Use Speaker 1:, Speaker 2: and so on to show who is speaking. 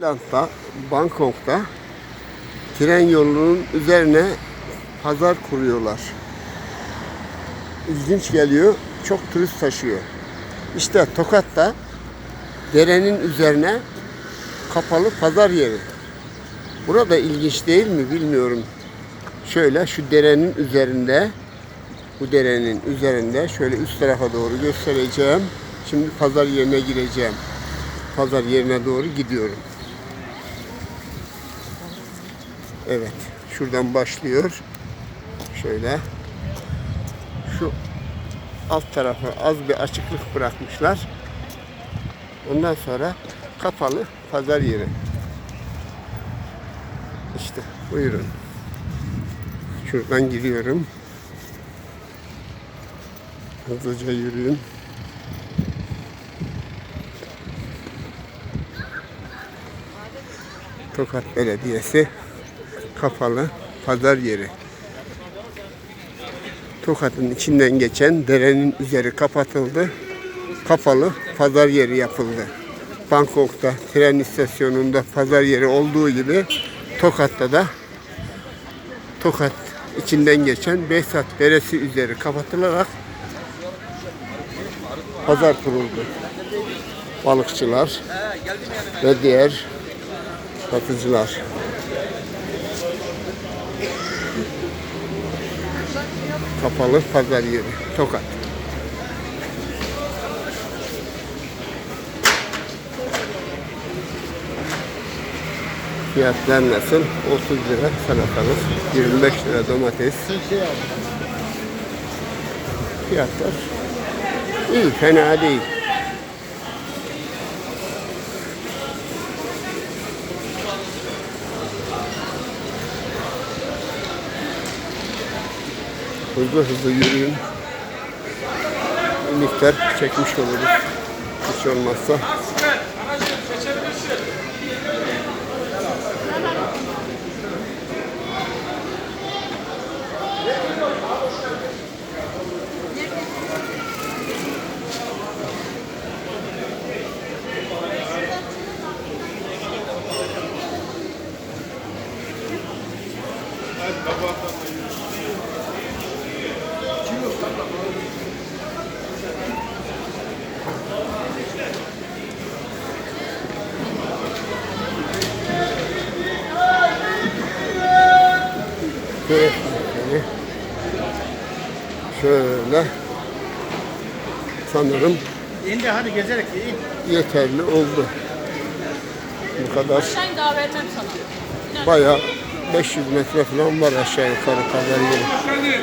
Speaker 1: Tayland'da, Bangkok'ta tren yolunun üzerine pazar kuruyorlar. İlginç geliyor. Çok turist taşıyor. İşte Tokat'ta derenin üzerine kapalı pazar yeri. Burada ilginç değil mi bilmiyorum. Şöyle şu derenin üzerinde bu derenin üzerinde şöyle üst tarafa doğru göstereceğim. Şimdi pazar yerine gireceğim. Pazar yerine doğru gidiyorum. Evet. Şuradan başlıyor. Şöyle. Şu alt tarafa az bir açıklık bırakmışlar. Ondan sonra kapalı pazar yeri. İşte buyurun. Şuradan gidiyorum. Hızlıca yürüyün. Tokat Belediyesi kapalı pazar yeri. Tokat'ın içinden geçen derenin üzeri kapatıldı. Kapalı pazar yeri yapıldı. Bangkok'ta tren istasyonunda pazar yeri olduğu gibi Tokat'ta da Tokat içinden geçen Behzat Deresi üzeri kapatılarak pazar kuruldu. Balıkçılar ve diğer satıcılar. Kapalı pazar yeri. Tokat. Fiyatlar nasıl? 30 lira salatalık, 25 lira domates. Fiyatlar iyi, fena değil. Hızlı hızlı yürüyün. Bir miktar çekmiş oluruz. Hiç olmazsa. Şöyle, şöyle sanırım
Speaker 2: İndi hadi gezerek iyi.
Speaker 1: yeterli oldu. Bu kadar
Speaker 3: Sen davet edeceğim sana.
Speaker 1: bayağı 500 metre falan var aşağı yukarı pazar yeri.